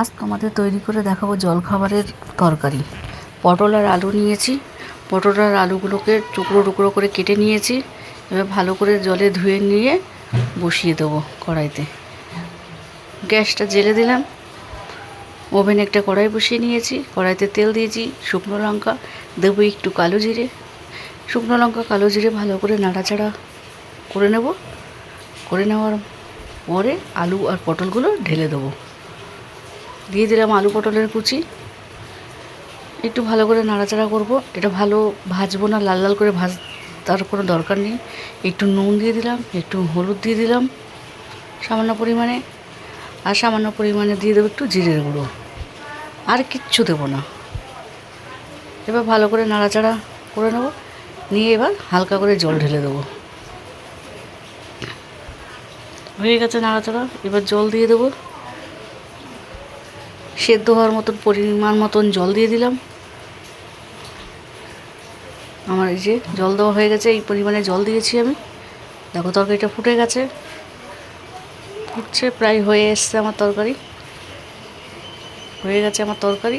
আজ তোমাদের তৈরি করে দেখাবো জলখাবারের তরকারি। পটল আর আলু নিয়েছি। পটল আর আলুগুলোকে টুকরো টুকরো করে কেটে নিয়েছি। এবার ভালো করে জলে ধুয়ে নিয়ে বসিয়ে দেবো কড়াইতে। গ্যাসটা জেলে দিলাম। ওভেনে একটা কড়াই বসিয়ে নিয়েছি। কড়াইতে তেল দিয়েছি, শুকনো লঙ্কা, দেবো একটু কালো জিরে। শুকনো লঙ্কা, কালো জিরে ভালো করে নাড়াচাড়া করে নেব। করে নেওয়ার পরে আলু আর পটলগুলো ঢেলে দেবো। দিয়ে দিলাম আলু পটলের কুচি। একটু ভালো করে নাড়াচাড়া করব। এটা ভালো ভাজবো না, লাল লাল করে ভাজ তার কোনো দরকার নেই। একটু নুন দিয়ে দিলাম, একটু হলুদ দিয়ে দিলাম সামান্য পরিমাণে। আর সামান্য পরিমাণে দিয়ে দেবো একটু জিরের গুঁড়ো। আর কিচ্ছু দেবো না। এবার ভালো করে নাড়াচাড়া করে নেব। নিয়ে এবার হালকা করে জল ঢেলে দেবো। হয়ে গেছে নাড়াচাড়া। এবার জল দিয়ে দেবো। সেদ্ধ হওয়ার মতন পরিমাণ মতন জল দিয়ে দিলাম। আমার এই যে জল দেওয়া হয়ে গেছে, এই পরিমাণে জল দিয়েছি আমি। দেখো তরকারিটা ফুটে গেছে। ফুটছে, প্রায় হয়ে এসছে আমার তরকারি। হয়ে গেছে আমার তরকারি।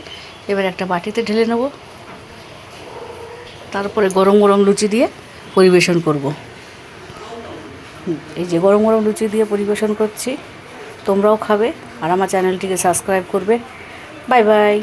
এবার একটা বাটিতে ঢেলে নেব। তারপরে গরম গরম লুচি দিয়ে পরিবেশন করব। এই যে গরম গরম লুচি দিয়ে পরিবেশন করছি। তোমরাও খাবে আর আমার চ্যানেলটিকে সাবস্ক্রাইব করবে। Bye bye.